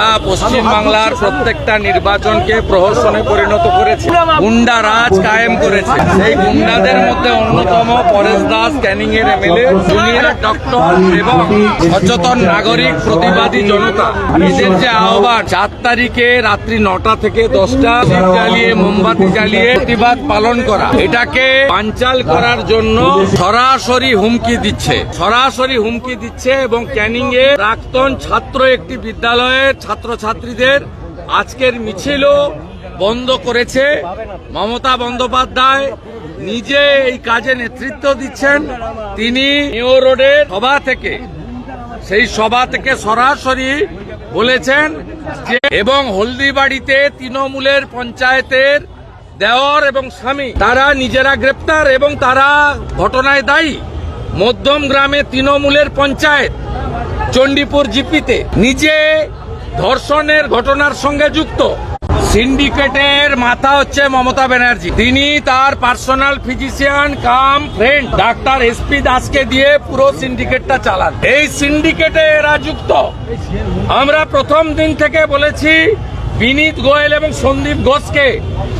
গোটা পশ্চিম বাংলার প্রত্যেকটা নির্বাচনকে প্রহসনে পরিণত করেছে। গুন্ডা রাজ কায়েম করেছে। সেই গুন্ডাদের মধ্যে অন্যতম পরেশ দাস, ক্যানিং এর এমএলএ জুনিয়র ডক্টর এবং সচেতন নাগরিক, প্রতিবাদী জনতা। এদের যে আহ্বান চার তারিখে রাত্রি নটা থেকে দশটা জ্বালিয়ে, মোমবাতি জ্বালিয়ে প্রতিবাদ পালন করা। এটাকে পাঞ্চাল করার জন্য সরাসরি হুমকি দিচ্ছে। সরাসরি হুমকি দিচ্ছে এবং ক্যানিং এ প্রাক্তন ছাত্র একটি বিদ্যালয়ের ছাত্রছাত্রীদের আজকের মিছিলও বন্ধ করেছে। মমতা বন্দ্যোপাধ্যায় নিজে এই কাজে নেতৃত্ব দিচ্ছেন। তিনি নিউ রোডের সভা থেকে, সেই সভা থেকে সরাসরি বলেছেন যে, এবং হলদিবাড়িতে তৃণমূলের পঞ্চায়েতের দেওর এবং স্বামী, তারা নিজেরা গ্রেপ্তার এবং তারা ঘটনায় দায়ী। মধ্যম গ্রামে তৃণমূলের পঞ্চায়েত, চণ্ডীপুর জিপিতে নিজে ধর্ষণের ঘটনার সঙ্গে যুক্ত। সিন্ডিকেটের মাথা হচ্ছে মমতা ব্যানার্জি। তিনি তার personal physician, cum friend, doctor S P দাসকে দিয়ে পুরো সিন্ডিকেটটা চালান। এই সিন্ডিকেটে এরা যুক্ত। আমরা প্রথম দিন থেকে বলেছি, বিনীত গোয়েল এবং সন্দীপ ঘোষকে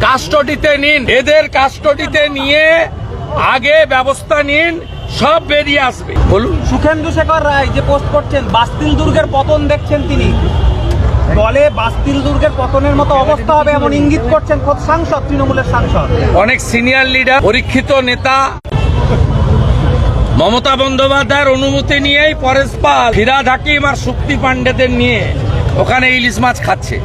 কাস্টডিতে নিন। এদের কাস্টডিতে নিয়ে আগে ব্যবস্থা নিন, সব বেরিয়ে আসবে। বলুন সুখেন্দু শেখর রায় যে পোস্ট করছেন, বাস্তিল দুর্গের পতন দেখছেন তিনি। দলে বাস্তিল দুর্গের পতনের মতো অবস্থা হবে এমন ইঙ্গিত করছেন খোদ সাংসদ তৃণমূলের সাংসদ। অনেক সিনিয়র লিডার পরীক্ষিত নেতা মমতা বন্দ্যোপাধ্যায়ের অনুমতি নিয়েই পরেশ পাল ফিরাদ হাকিম আর শক্তি পাণ্ডেদের নিয়ে ওখানে ইলিশ মাছ খাচ্ছে।